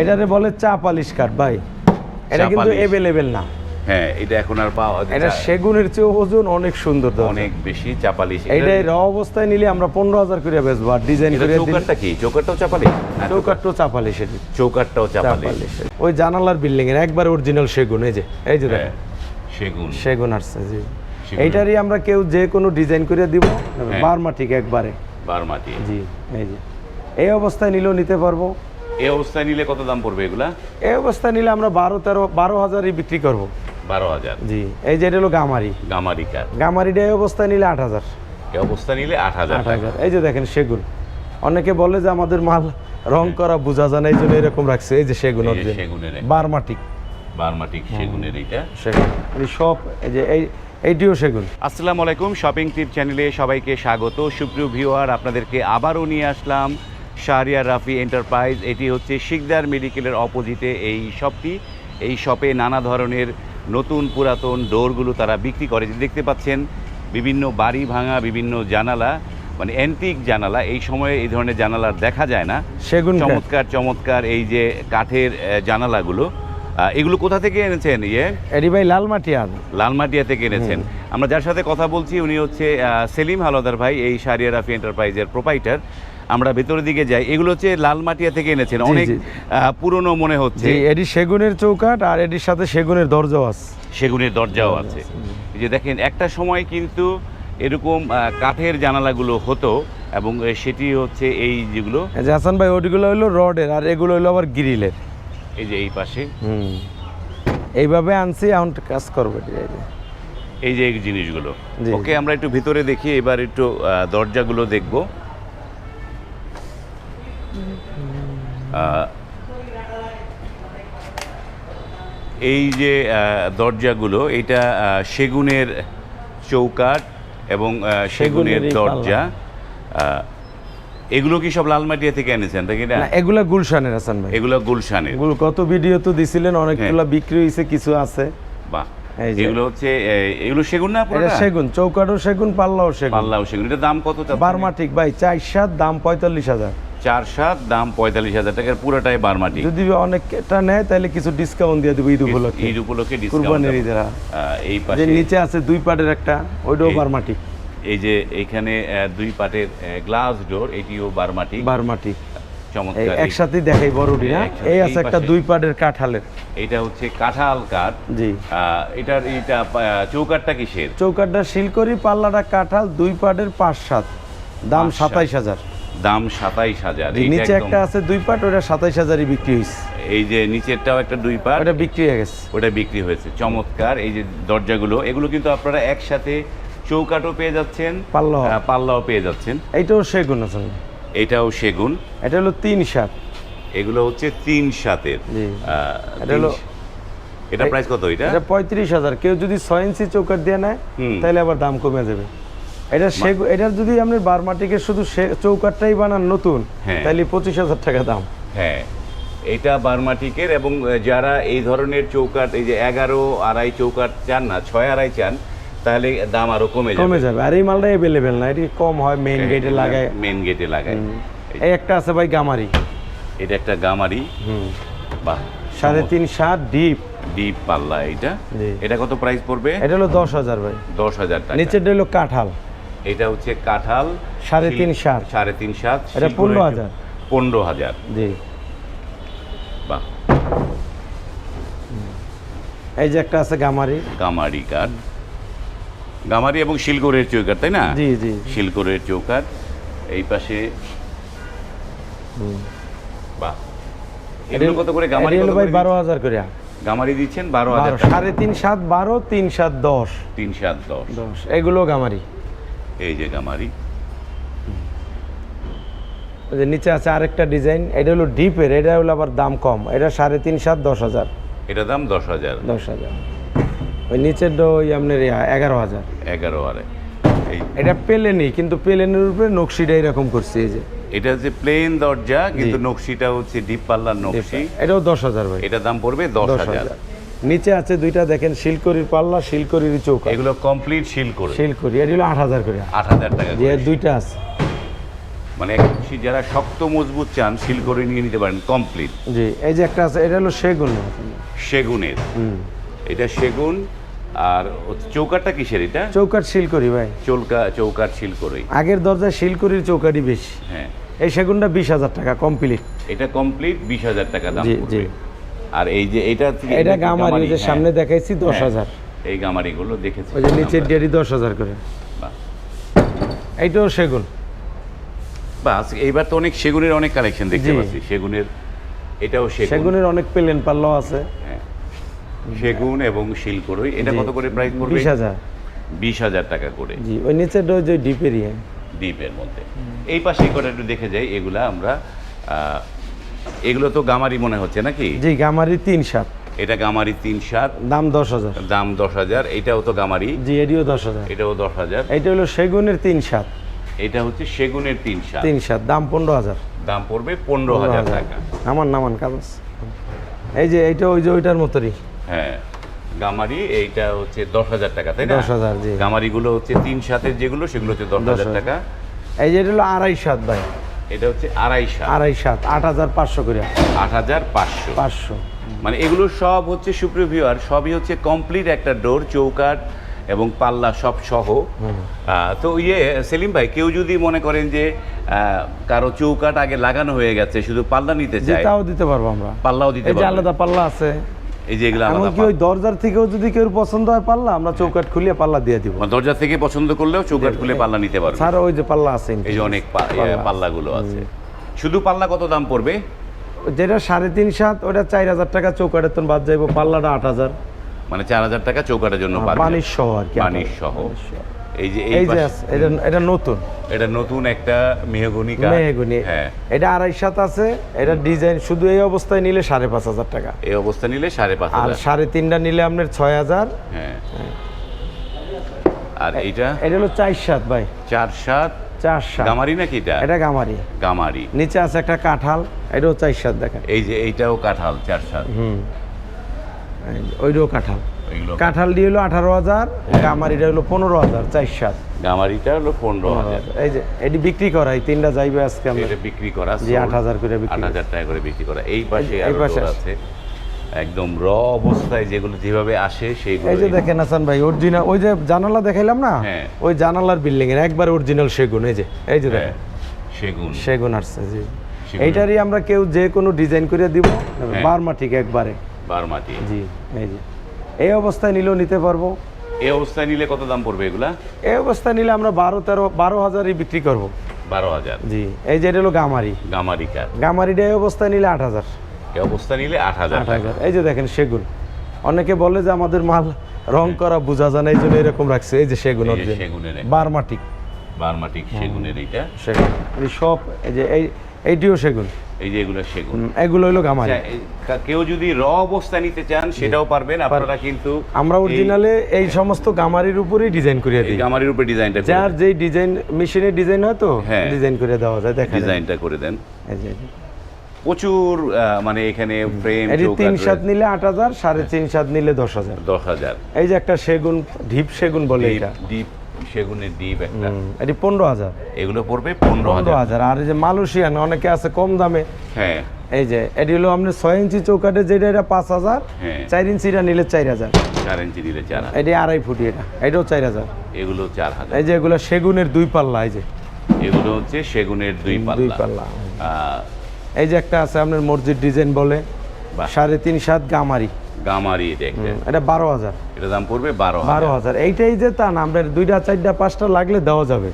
এটারে বলে চা পালিশ কাঠ ভাই। এটা কিন্তু পালিশ। এভেলেবেল না। হ্যাঁ এটা এখন আর পাওয়া এটা সেগুনের চেয়ে ওজন অনেক সুন্দর। অনেক বেশি চাপালি এইটাই র অবস্থায় নিলে আমরা পনেরো হাজার করে বেচবো আর ডিজাইন এটা করে চৌকাটটা কি? চৌকাটটাও চাপালি না, চৌকাট্টো চাপালি সেটি চৌকাটটাও চাপালি ওই জানালার বিল্ডিং এর একবার অরিজিনাল সেগুন এই যে এই যে হ্যাঁ দেখেন সেগুন। সেগুন আসছে জি। এইটারই আমরা কেউ যে কোনো ডিজাইন করে দিব হ্যাঁ। বারমাটিক একবারে। বারমাটি জি এই যে। এই অবস্থায় নিলেও নিতে পারব। এই অবস্থায় নিলে কত দাম পড়বে এগুলা? এই অবস্থায় নিলে আমরা বারো তেরো বারো হাজারই বিক্রি করব। বারো হাজার। জি এই যে এটা হলো গামারি। গামারি গামারিকা গামারিটা এই অবস্থায় নিলে আট হাজার। এই অবস্থা নিলে আট হাজার আট হাজার। এই যে দেখেন সেগুন। অনেকে বলে যে আমাদের মাল রং করা বোঝা যায় না এই জন্য এরকম রাখছে। এই যে সেগুন। সেগুনের বারমাটিক। বারমাটিক সেগুনের এইটা। সেগুন। সব এই যে এই এইটিও সেগুন। আসসালামু আলাইকুম শপিং টিপ চ্যানেলে সবাইকে স্বাগত। সুপ্রিয় ভিউয়ার আপনাদেরকে আবারও নিয়ে আসলাম শাহরিয়ার রাফি এন্টারপ্রাইজ এটি হচ্ছে শিকদার মেডিকেলের অপোজিটে এই শপটি। এই শপে নানা ধরনের নতুন পুরাতন ডোরগুলো তারা বিক্রি করে। দেখতে পাচ্ছেন বিভিন্ন বাড়ি ভাঙা বিভিন্ন জানালা মানে অ্যান্টিক জানালা। এই সময়ে এই ধরনের জানালা দেখা যায় না। সেগুন চমৎকার চমৎকার এই যে কাঠের জানালাগুলো। এগুলো কোথা থেকে এনেছেন ইয়ে? ভাই লাল মাটি আর লালমাটিয়া থেকে এনেছেন। আমরা যার সাথে কথা বলছি উনি হচ্ছে সেলিম হালদার ভাই এই সারিয়া রাফি এন্টারপ্রাইজের প্রোপাইটার আমরা ভেতরের দিকে যাই এগুলো হচ্ছে লাল লালমাটিয়া থেকে এনেছেন অনেক পুরনো মনে হচ্ছে। এটি সেগুনের চৌকাঠ আর এটির সাথে সেগুনের দরজাও আছে। সেগুনের দরজাও আছে। এই যে দেখেন একটা সময় কিন্তু এরকম কাঠের জানালাগুলো হতো এবং সেটি হচ্ছে এই যেগুলো হাসান ভাই ওটিগুলো হলো রডের আর এগুলো হলো আবার গ্রিলের। এই যে এই পাশে। হুম। এইভাবে আনছি এখন কাজ করবে এই যে। এই জিনিসগুলো। ওকে আমরা একটু ভিতরে দেখি এবার একটু দরজাগুলো দেখব। এই যে দরজাগুলো এটা সেগুনের চৌকাঠ এবং সেগুনের দরজা। এগুলো কি সব লালমাটিয়া থেকে এনেছেন নাকি না এগুলা গুলশানের হাসান ভাই। এগুলো গুলশানের। এগুলো কত ভিডিও তো দিছিলেন অনেকগুলো বিক্রি হয়েছে কিছু আছে। বাহ। এগুলো হচ্ছে এগুলো সেগুন না এটা? সেগুন চৌকাঠও সেগুন পাল্লাও সেগুন। পাল্লাও সেগুন। এটার দাম কত? বারমাটিক ভাই চার সাত দাম পঁয়তাল্লিশ হাজার। চার সাত দাম পঁয়তাল্লিশ হাজার টাকার পুরোটাই বারমাটি। যদি অনেকটা নেয় তাহলে কিছু ডিসকাউন্ট দিয়ে দেবো ঈদ উপলক্ষে। ঈদ উপলক্ষে ডিসকাউন্ট কুরবানির ঈদের। এই পাশে নিচে আছে দুই পাটের একটা ওইটাও বারমাটিক এই যে এখানে দুই পাটের গ্লাস ডোর এটিও বারমাটি। বারমাটিক এই চমৎকার একসাথেই দেখাই বড়টি না এই আছে একটা দুই পাটের কাঠালের। এটা হচ্ছে কাঁঠাল কাঠ। জি। এটার এইটা আহ, চৌকাঠটা কিসের? চৌকাঠটা শিলকরি পাল্লাটা কাঁঠাল দুই পাটের পাঁচ সাত। দাম সাতাইশ হাজার। দাম সাতাইশ হাজার। নিচে একটা আছে দুই পাট ওটা সাতাইশ হাজারই বিক্রি হয়েছে এই যে নিচেরটাও একটা দুই পাট। ওটা বিক্রি হয়ে গেছে। ওটা বিক্রি হয়েছে চমৎকার। এই যে দরজাগুলো এগুলো কিন্তু আপনারা একসাথে চৌকাঠও পেয়ে যাচ্ছেন পাল্লাও। আহ, পাল্লাও পেয়ে যাচ্ছেন। এইটাও সেগুন আছে এটাও সেগুন। এটা হলো তিন সাত। এগুলো হচ্ছে তিন সাতের। এটা হলো- এটা প্রাইস কত এটা? এটা পঁয়ত্রিশ হাজার। কেউ যদি ছয় ইঞ্চি চৌকাঠ দিয়ে নেয়। তাহলে আবার দাম কমে যাবে। এটা এটার যদি আপনি বারমাটিকের শুধু চৌকাঠটাই বানান নতুন হ্যাঁ। তাহলে পঁচিশ হাজার টাকা দাম। হ্যাঁ এটা বার্মাটিকের এবং যারা এই ধরনের চৌকাঠ এই যে এগারো আড়াই চৌকাঠ চান না ছয় আড়াই চান তাহলে দাম আরও কমে যাবে। কমে যাবে আর এই মালটা অ্যাভেলেবেল না এটি কম হয় মেইন গেটে লাগায়। মেন গেটে লাগায়। এই একটা আছে ভাই গামারি। এটা একটা গামারি। হুম। বাহ সাড়ে তিন সাত ডিপ ডিপ পাল্লা এটা এটা কত প্রাইস পড়বে? এটা হলো দশ হাজার ভাই। দশ হাজার টাকা। নিচেরটা হলো কাঁঠাল। এটা হচ্ছে কাঁঠাল সাড়ে তিন সাত সাড়ে তিন সাত এটা পনেরো হাজার। পনেরো হাজার। জি। বাহ। এই যে একটা আছে গামারি। গামারি কাঠ। গামারি এবং শিলগড়ের চৌকাঠ তাই না? জি জি শিলগড়ের চৌকাঠ। এই পাশে বাহ। এগুলো কত করে? গামারি হলো ভাই বারো হাজার করে। গামারি দিচ্ছেন বারো হাজার সাড়ে তিন সাত বারো তিন সাত দশ। তিন সাত দশ। দশ। এগুলো গামারি। এই যে গামারি যে নিচে আছে আরেকটা ডিজাইন এটা হলো ডিপের এটা হলো আবার দাম কম এটা সাড়ে তিন সাত দশ হাজার। এটা দাম দশ হাজার। দশ হাজার। ওই নিচেরটা ওই আপনার এগারো হাজার। এগারো আরে। এটা পেলেনি কিন্তু পেলেনের উপরে নকশিটা এরকম করছে এই যে। এটা হচ্ছে প্লেন দরজা কিন্তু নকশিটা হচ্ছে ডিপ পাল্লার নকশি। এটাও দশ হাজার ভাই। এটার দাম পড়বে দশ হাজার। হাজার। নিচে আছে দুইটা দেখেন শিলকরির পাল্লা শিলকরির চৌকা। এগুলো কমপ্লিট শিল করে শিলকরি এটা হলো আট হাজার করে। আট হাজার টাকা এর দুইটা আছে। মানে যারা শক্ত মজবুত চান সিল করে নিয়ে নিতে পারেন কমপ্লিট জি এই যে একটা আছে এটা হলো সেগুন। সেগুনের। হুম। এটা সেগুন আর চৌকাটটা কিসের এটা? চৌকাট শিল করি ভাই। চৌকা চৌকাট সিল করেই আগের দরজায় শিলকুড়ির চৌকাটি বেশি। হ্যাঁ। এই সেগুনটা বিশ হাজার টাকা কমপ্লিট এটা কমপ্লিট বিশ হাজার টাকা দাম জি, জি। আর এই যে এটা এটা গামারি যে হ্যাঁ। সামনে দেখাইছি দশ হ্যাঁ, হাজার। এই গামারিগুলো দেখেছি। ওই যে নিচের। ডেয়ারি দশ হাজার করে। এইটাও সেগুন। আজকে এইবার তো অনেক সেগুনের অনেক কালেকশন দেখতে পাচ্ছি। সেগুনের এটাও সেগুন। সেগুনের অনেক প্লেন পাল্লাও আছে। হ্যাঁ। সেগুন এবং শিলকড়ই এটা কত করে প্রাইস পড়বে? বিশ হাজার। বিশ হাজার টাকা করে। জি ওই নিচের যে ডিপেরই দ্বীপের মধ্যে। এই পাশে কটা একটু দেখে যাই এগুলা আমরা আহ, এগুলো তো গামারি মনে হচ্ছে নাকি? জি গামারি তিন সাত। এটা গামারি তিন সাত। দাম দশ হাজার। দাম দশ হাজার। এটাও তো গামারি। জি এটিও দশ হাজার। এটাও দশ হাজার। এইটা হলো সেগুনের তিন সাত। এটা হচ্ছে সেগুনের তিন সাত। তিন সাত দাম পনেরো হাজার। দাম পড়বে পনেরো হাজার টাকা। নামান নামান কাগজ এই যে এইটা ওই যে ওইটার মতোরই। হ্যাঁ গামারি এইটা হচ্ছে দশ হাজার টাকা তাই না? দশ হাজার, জি। গামারিগুলো হচ্ছে তিন সাতের যেগুলো সেগুলো হচ্ছে দশ হাজার। টাকা। এই যে এটা হলো আড়াই সাত ভাই। এটা হচ্ছে আড়াই সাত। আড়াই সাত আট হাজার পাঁচশো করে। আট হাজার পাঁচশো। পাঁচশো। মানে এগুলো সব হচ্ছে সুপ্রিভিউয়ার সবই হচ্ছে কমপ্লিট একটা ডোর চৌকাট এবং পাল্লা সব সহ। তো ইয়ে সেলিম ভাই কেউ যদি মনে করেন যে আহ, কারও চৌকাট আগে লাগানো হয়ে গেছে শুধু পাল্লা নিতে চায় তাও দিতে পারব আমরা। পাল্লাও দিতে পারবে। আলাদা পাল্লা আছে। এই যে এগুলো এমনকি ওই দরজার থেকেও যদি কেউ পছন্দ হয় পাল্লা আমরা চৌকাট খুলিয়ে পাল্লা দিয়ে দিব। দরজা থেকে পছন্দ করলেও চৌকাট খুলে পাল্লা নিতে পারবে। স্যার ওই যে পাল্লা আছে এই যে অনেক। পাল্লাগুলো আছে। শুধু পাল্লা কত দাম পড়বে? যেটা সাড়ে তিন সাত ওটা চার হাজার টাকা চৌকাটের তো বাদ যাইবো পাল্লাটা আট হাজার। মানে চার হাজার টাকা চৌকাটের জন্য পানির সহ আর কি পানির সহ। এই যে এই যে এটা এটা নতুন। এটা নতুন একটা মেহগনি মেহগুনি। হ্যাঁ। এটা আড়াই সাত আছে এটা ডিজাইন শুধু এই অবস্থায় নিলে সাড়ে পাঁচ হাজার টাকা। এই অবস্থা নিলে সাড়ে পাঁচ আর সাড়ে তিনটা নিলে আপনার ছয় হাজার। হ্যাঁ। আর এইটা? এটা হলো চার সাত ভাই। চার সাত? চার সাত। গামারি নাকি এটা? এটা গামারি। গামারি। নিচে আছে একটা কাঁঠাল এটাও চার সাত দেখেন। এই যে এইটাও কাঁঠাল চার সাত। হুম। ওইটাও কাঁঠাল। এগুলো। কাঁঠাল দিয়ে হলো আঠারো হাজার গামারিটা হলো পনেরো হাজার চার সাত। গামারিটা হলো পনেরো হাজার। এই যে এটি বিক্রি করা এই তিনটা যাইবে আজকে আমরা। এটা বিক্রি করা জি, 8,000 করে বিক্রি আট হাজার টাকা করে বিক্রি করা। এই পাশে এই পাশে আছে। একদম র অবস্থায় যেগুলো যেভাবে আসে সেইগুলো এই যে দেখেন হাসান ভাই অরিজিনাল ওই যে জানালা দেখাইলাম না? হ্যাঁ। ওই জানালার বিল্ডিং এর একবার অরিজিনাল সেগুন এই যে এই যে হ্যাঁ, দেখেন সেগুন। সেগুন আসছে জি। এইটারই আমরা কেউ যে কোনো ডিজাইন করে দিব হ্যাঁ। বারমা ঠিক একবারে। বারমাটি জি এই যে। এই অবস্থায় নিলেও নিতে পারব। এই অবস্থায় নিলে কত দাম পড়বে এগুলা? এই অবস্থায় নিলে আমরা বারো তেরো বারো হাজারই বিক্রি করব। বারো হাজার। জি এই যে এটা হলো গামারি। গামারি কাঠ গামারিটা এই অবস্থায় নিলে আট হাজার। এই অবস্থা নিলে আট হাজার এই যে দেখেন সেগুন। অনেকে বলে যে আমাদের মাল রং করা বোঝা যায় না এই জন্য এরকম রাখছে। এই যে সেগুন। সেগুনের বারমাটিক বারমাটিক সেগুনের এইটা। সেগুন। সব এই যে এই এইটিও সেগুন। এই যে এগুলো সেগুন। এগুলো হলো গামারি। আচ্ছা, কেউ যদি র অবস্থা নিতে চান সেটাও পারবেন। আপনারা কিন্তু আমরা অরিজিনালে এই সমস্ত গামারির উপরেই ডিজাইন করিয়ে দিই। গামারির উপরে ডিজাইনটা যার যেই ডিজাইন মেশিনে ডিজাইন হয় তো হ্যাঁ। ডিজাইন করে দেওয়া যায় দেখা ডিজাইনটা করে দেন। এই যে, প্রচুর মানে এখানে ফ্রেম তিন সাত নিলে আট হাজার সাড়ে তিন সাত নিলে দশ হাজার। দশ হাজার। এই যে একটা সেগুন ঢিপ সেগুন বলে এটা। ডিপ সেগুনের ডিপ একটা। এটি পনেরো হাজার। এগুলো পড়বে পনেরো হাজার। আর এই যে মালয়েশিয়ান অনেকে আছে কম দামে। হ্যাঁ। এই যে এটি হলো আপনার ছয় ইঞ্চি চৌকাটে যেটা এটা পাঁচ হাজার। হ্যাঁ। চার ইঞ্চিটা নিলে চার হাজার। চার ইঞ্চি দিলে চার হাজার। এটি আড়াই ফুটি এটা। এটাও চার হাজার। এগুলো চার হাজার। এই যে এগুলো সেগুনের দুই পাল্লা এই যে। এগুলো হচ্ছে সেগুনের দুই পাল্লা। পাল্লা। এই যে একটা আছে আপনার মসজিদ ডিজাইন বলে। সাড়ে তিন সাত গামারি। গামারি এটা এটা বারো হাজার। এটা দাম পড়বে বারো বারো হাজার। এইটাই যে তা না আপনার দুইটা চারটা পাঁচটা লাগলে দেওয়া যাবে।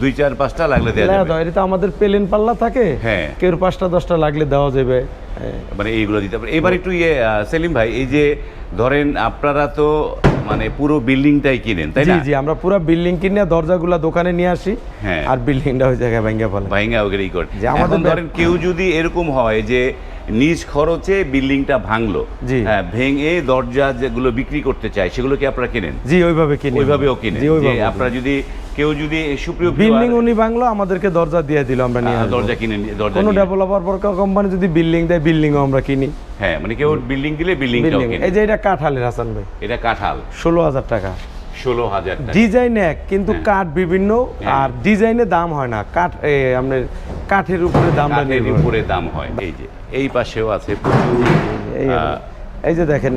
দুই চার পাঁচটা লাগলে দেওয়া দেওয়া যাবে। এটা তো আমাদের প্লেন পাল্লা থাকে। হ্যাঁ। কেউ পাঁচটা দশটা লাগলে দেওয়া যাবে। মানে এইগুলো দিতে পারে এবার একটু ইয়ে সেলিম ভাই এই যে ধরেন আপনারা তো মানে পুরো বিল্ডিংটাই কিনেন তাই জি না? জি আমরা পুরো বিল্ডিং কিনে দরজাগুলা দোকানে নিয়ে আসি। হ্যাঁ। আর বিল্ডিংটা ওই জায়গায় ভেঙে ফেলে। ভাইঙ্গা ওগেরেই করে আমাদের ধরেন কেউ যদি এরকম হয় যে নিজ খরচে বিল্ডিংটা ভাঙলো। জি। হ্যাঁ ভেঙে দরজা যেগুলো বিক্রি করতে চায় সেগুলো কি আপনারা কিনেন? জি ওইভাবে কিনে ওইভাবেও কিনেন। জি আপনারা যদি কেউ যদি সুপ্রিয় বিল্ডিং উনি বাংলো আমাদেরকে দরজা দিয়ে দিল আমরা নিয়ে দরজা কিনে নিয়ে- দরজা কোনো ডেভেলপার কোম্পানি যদি বিল্ডিং দেয় বিল্ডিংও আমরা কিনি। হ্যাঁ মানে কেউ বিল্ডিং দিলে বিল্ডিং। কিনে। এই যে এটা কাঠালের হাসান ভাই। এটা কাঁঠাল। ষোলো হাজার টাকা। ষোলো হাজার ডিজাইন এক কিন্তু হ্যাঁ। কাঠ বিভিন্ন হ্যাঁ। আর ডিজাইনে দাম হয় না। কাঠ আপনার কাঠের উপরে দাম কাঠের উপরে দাম হয়। এই যে এই পাশেও আছে এই যে দেখেন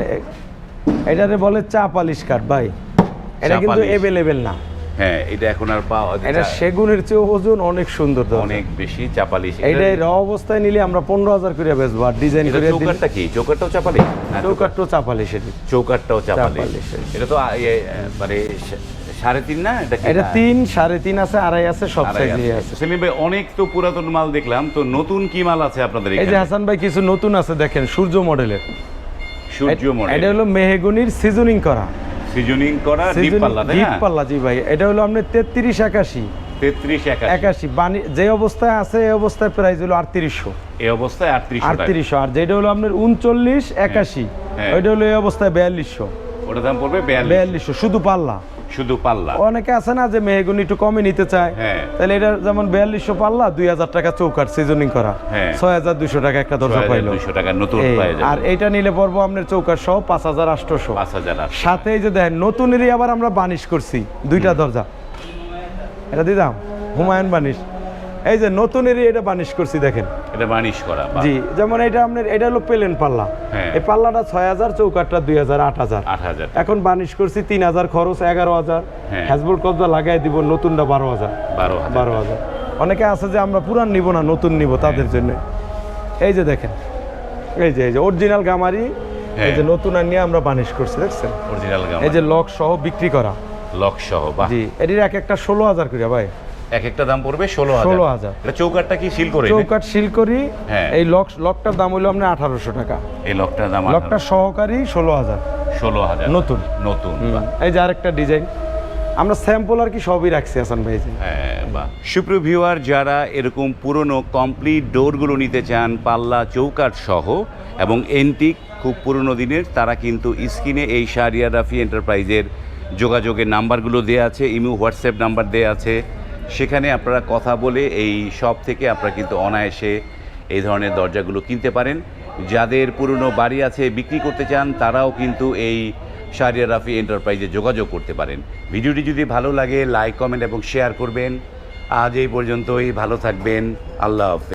এটারে বলে চা পালিশ কাঠ ভাই। এটা কিন্তু অ্যাভেলেবেল না। হ্যাঁ এটা এখন আর পাওয়া এটা সেগুনের চেয়ে ওজন অনেক সুন্দর অনেক বেশি চাপালি। এইটাই র অবস্থায় নিলে আমরা পনেরো হাজার করে বেচবো আর ডিজাইন করে চৌকাটটা কি? চৌকাটটাও চাপালি? না, চৌকাট্টো চা পালিশ এটি চৌকাটটাও চাপালি চাপালি, এটা তো ইয়ে, মানে সাড়ে তিন না? এটা এটা তিন সাড়ে তিন আছে আড়াই আছে সব সাইজে আছে। আছে। সেলিম ভাই অনেক তো পুরাতন মাল দেখলাম তো নতুন কি মাল আছে আপনাদের এই যে হাসান ভাই কিছু নতুন আছে দেখেন সূর্য মডেলের। সূর্য মডেল। এটা হলো মেহেগুনির সিজনিং করা। সিজনিং করা ডিপ পাল্লা ডিপ পাল্লা জি ভাই। এটা হলো আপনার তেত্রিশ একাশি। তেত্রিশ একাশি। একাশি। বানি যে অবস্থায় আছে এই অবস্থায় প্রাইস হলো আটত্রিশশো। এই অবস্থায় আটত্রিশ আটত্রিশশো। আর যেটা হলো আপনার উনচল্লিশ একাশি। হ্যাঁ। ওইটা হলো এই অবস্থায় বিয়াল্লিশশো। ওটার দাম পড়বে বিয়াল্লিশ। বিয়াল্লিশশো। শুধু পাল্লা। শুধু পাল্লা। অনেকে আছে না যে মেহগুনি একটু কমে নিতে চায়। হ্যাঁ। তাহলে এটা যেমন বিয়াল্লিশশো পাল্লা দুই হাজার টাকা চৌকাট সিজনিং করা। হ্যাঁ। ছয় হাজার দুশো টাকা একটা দরজা পাইলো। দুশো টাকা নতুন আর এটা নিলে পর্ব আপনার চৌকার সহ পাঁচ হাজার আটশোশো পাঁচ হাজার আটশো। সাথে যে দেখেন নতুনেরই আবার আমরা বানিশ করছি দুইটা দরজা। এটা দিদাম হুমায়ুন বানিশ। এই যে নতুনেরই এটা বানিশ করছি দেখেন। এটা বানিশ করা জি যেমন এটা আপনার এটা হলো প্লেন পাল্লা। হ্যাঁ। এই পাল্লাটা ছয় হাজার চৌকাটটা দুই হাজার আট হাজার আট হাজার এখন বানিশ করছি তিন হাজার খরচ এগারো হাজার হ্যাঁ। হ্যাজবুল কবজা লাগাই দিব নতুনটা বারো হাজার বারো বারো হাজার অনেকে আছে যে আমরা পুরান নিব না নতুন নিব তাদের জন্য। এই যে দেখেন এই যে এই যে অরিজিনাল গামারি এই হ্যাঁ। যে নতুন আর নিয়ে আমরা বানিশ করছি দেখছেন? অরিজিনাল এই যে লক সহ বিক্রি করা। লক সহ জি এটির এক একটা ষোলো হাজার করে ভাই। এক একটা দাম পড়বে ষোলো ষোলো হাজার। এটা চৌকাটটা কি সিল করে? চৌকাট সিল করি। হ্যাঁ। এই লক লকটার দাম হইল আপনার আঠারোশো টাকা। এই লকটার দাম লকটা সহকারী ষোলো হাজার। ষোলো হাজার। নতুন। নতুন এই যে আরেকটা ডিজাইন। আমরা স্যাম্পল আর কি সবই রাখছি হাসান ভাই। হ্যাঁ। সুপ্রিয় ভিউয়ার যারা এরকম পুরনো কমপ্লিট ডোরগুলো নিতে চান পাল্লা চৌকাট সহ এবং এন্টিক খুব পুরনো দিনের তারা কিন্তু স্ক্রিনে এই শারিয়া রাফি এন্টারপ্রাইজের যোগাযোগের নাম্বারগুলো দেওয়া আছে ইমু হোয়াটসঅ্যাপ নাম্বার দেওয়া আছে। সেখানে আপনারা কথা বলে এই শপ থেকে আপনারা কিন্তু অনায়াসে এই ধরনের দরজাগুলো কিনতে পারেন। যাদের পুরনো বাড়ি আছে, বিক্রি করতে চান, তারাও কিন্তু এই সারিয়া রাফি এন্টারপ্রাইজে যোগাযোগ করতে পারেন। ভিডিওটি যদি ভালো লাগে, লাইক, কমেন্ট এবং শেয়ার করবেন। আজ এই পর্যন্তই, ভালো থাকবেন। আল্লাহ হাফেজ।